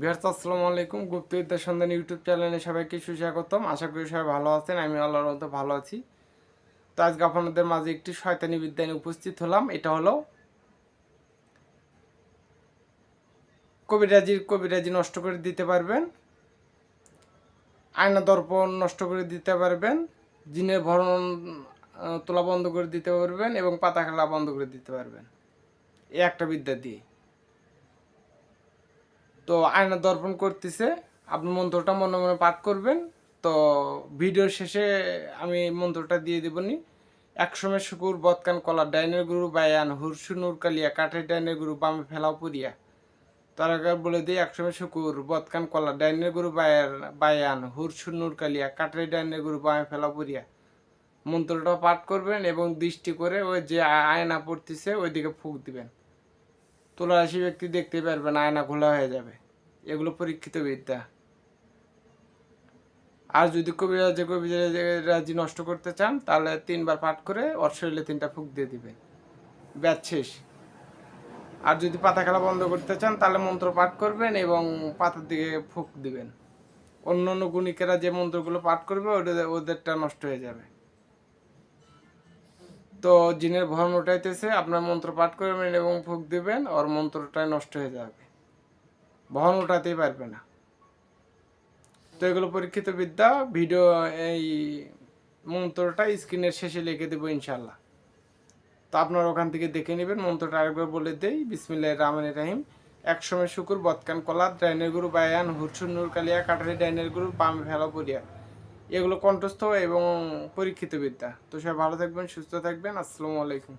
বিহার্স আসসালামু আলাইকুম। গুপ্তবিদ্যা সন্ধান ইউটিউব চ্যানেলে সবাইকে সুস্বাগতম। আশা করি সবাই ভালো আছেন আমি আল্লাহর মতো ভালো আছি। তো আজকে আপনাদের মাঝে একটি শয়তানি বিদ্যা নিয়ে উপস্থিত হলাম। এটা হলো কবিরাজির কবিরাজি নষ্ট করে দিতে পারবেন, আয়না দর্পণ নষ্ট করে দিতে পারবেন, জিনের ভরণ তোলা বন্ধ করে দিতে পারবেন এবং পাতা খেলা বন্ধ করে দিতে পারবেন। এই একটা বিদ্যা দিয়ে। তো আয়না দর্পণ করতেছে। আপনি মন্ত্রটা মনে মনে পাঠ করবেন। তো ভিডিওর শেষে আমি মন্ত্রটা দিয়ে দেবনি। একসময় শুকুর বতকান কলা ডাইনের গুরু বায়ান, হুরসু নূর কালিয়া কাঠের ডাইনের গুরু বামে ফেলাও পুরিয়া তার আগে বলে দিই, একসময় শুকুর বতকান কলা ডাইনের গুরু বায়ান বায়ান, হুরসু নূর কালিয়া কাঠের ডাইনের গুরু বামে ফেলাও পুরিয়া মন্ত্রটা পাঠ করবেন এবং দৃষ্টি করে ওই যে আয়না পড়তেছে, ওইদিকে ফুক দিবেন। তুলারাশি ব্যক্তি দেখতে পারবেন, আয়না খোলা হয়ে যাবে। এগুলো পরীক্ষিত বিদ্যা। আর যদি কবিরাজে কবিরাজি নষ্ট করতে চান, তাহলে তিনবার পাঠ করে ওর শরীরে তিনটা ফুক দিয়ে দিবেন ব্যাচ শেষ। আর যদি পাতা খেলা বন্ধ করতে চান, তাহলে মন্ত্র পাঠ করবেন এবং পাতার দিকে ফুক দিবেন। অন্য অন্য গুণিকেরা যে মন্ত্রগুলো পাঠ করবে ওটা ওদেরটা নষ্ট হয়ে যাবে। তো জিনের ভরণ উঠাইতেছে আপনার মন্ত্র পাঠ করবেন এবং ফুক দিবেন, ওর মন্ত্রটাই নষ্ট হয়ে যাবে। বহন উঠাতেই পারবে না। তো এগুলো পরীক্ষিত বিদ্যা, ভিডিও এই মন্ত্রটা স্ক্রিনের শেষে লিখে দেবো ইনশাল্লাহ তো আপনার ওখান থেকে দেখে নেবেন, মন্ত্রটা আরেকবার বলে দেই বিসমিল্লাহ রহমান রাহিম। একসময় শুকুর বতকান কলা ডাইনের গুরু, বায়ান, হুরসুর নূর কালিয়া কাঠারি ডাইনের গুরু বামে ফেলা পড়িয়া এগুলো কণ্ঠস্থ এবং পরীক্ষিত বিদ্যা। তো সবাই ভালো থাকবেন, সুস্থ থাকবেন। আসসালামু আলাইকুম।